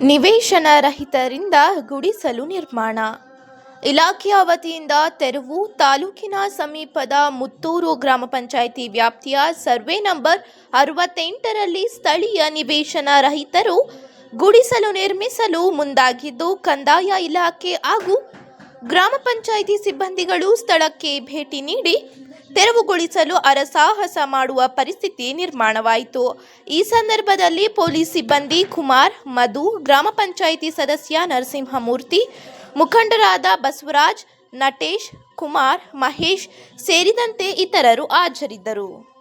ನಿವೇಶನ ರಹಿತರಿಂದ ಗುಡಿಸಲು ನಿರ್ಮಾಣ. ಇಲಾಖೆಯ ವತಿಯಿಂದ ತೆರವು ತಾಲೂಕಿನ ಸಮೀಪದ ಮುತ್ತೂರು ಗ್ರಾಮ ಪಂಚಾಯಿತಿ ವ್ಯಾಪ್ತಿಯ ಸರ್ವೆ ನಂಬರ್ ಅರವತ್ತೆಂಟರಲ್ಲಿ ಸ್ಥಳೀಯ ನಿವೇಶನ ರಹಿತರು ಗುಡಿಸಲು ನಿರ್ಮಿಸಲು ಮುಂದಾಗಿದ್ದು ಕಂದಾಯ ಇಲಾಖೆ ಹಾಗೂ ಗ್ರಾಮ ಪಂಚಾಯಿತಿ ಸಿಬ್ಬಂದಿಗಳು ಸ್ಥಳಕ್ಕೆ ಭೇಟಿ ನೀಡಿ ತೆರವುಗೊಳಿಸಲು ಅರಸಾಹಸ ಮಾಡುವ ಪರಿಸ್ಥಿತಿ ನಿರ್ಮಾಣವಾಯಿತು. ಈ ಸಂದರ್ಭದಲ್ಲಿ ಪೊಲೀಸ್ ಸಿಬ್ಬಂದಿ ಕುಮಾರ್, ಮಧು, ಗ್ರಾಮ ಪಂಚಾಯಿತಿ ಸದಸ್ಯ ನರಸಿಂಹಮೂರ್ತಿ, ಮುಖಂಡರಾದ ಬಸವರಾಜ್, ನಟೇಶ್ ಕುಮಾರ್, ಮಹೇಶ್ ಸೇರಿದಂತೆ ಇತರರು ಹಾಜರಿದ್ದರು.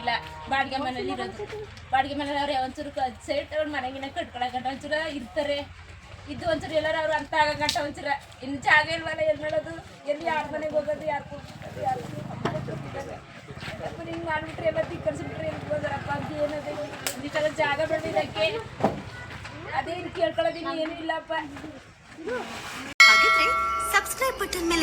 ಇಲ್ಲ, ಬಾಡಿಗೆ ಮನೇಲಿ ಇರೋದು. ಬಾಡಿಗೆ ಮನೇಲಿ ಅವ್ರು ಒಂಚೂರು ಸೈಟ್ ಅವ್ರ ಮನೆಗಿನ ಕಟ್ಕೊಳಕಂಟ ಒಂಚೂರ ಇರ್ತಾರೆ. ಇದು ಒಂಚೂರು ಎಲ್ಲರೂ ಅವ್ರು ಅರ್ಥ ಆಗಂಟ ಒಂಚೂರ. ಇನ್ನು ಜಾಗ ಇಲ್ವಲ್ಲ ಎಲ್ಲಿ ಮಾಡೋದು? ಎಲ್ಲಿ ಯಾರ ಮನೆಗೆ ಹೋಗೋದು, ಯಾರು ಯಾರು ಹಿಂಗೆ ಮಾಡಿಬಿಟ್ರೆ ಎಲ್ಲ ತಿಕ್ಕರ್ಸ್ಬಿಟ್ರೆ ಎಲ್ಲಿ ಹೋದಾರಪ್ಪ? ಅಂತ ಏನದು? ಈ ಥರ ಜಾಗ ಬೆಳೆದಿದ್ದಕ್ಕೆ ಅದೇ ಇದು ಕೇಳ್ಕೊಳ್ಳೋದಿನ್ನು ಏನೂ ಇಲ್ಲಪ್ಪ.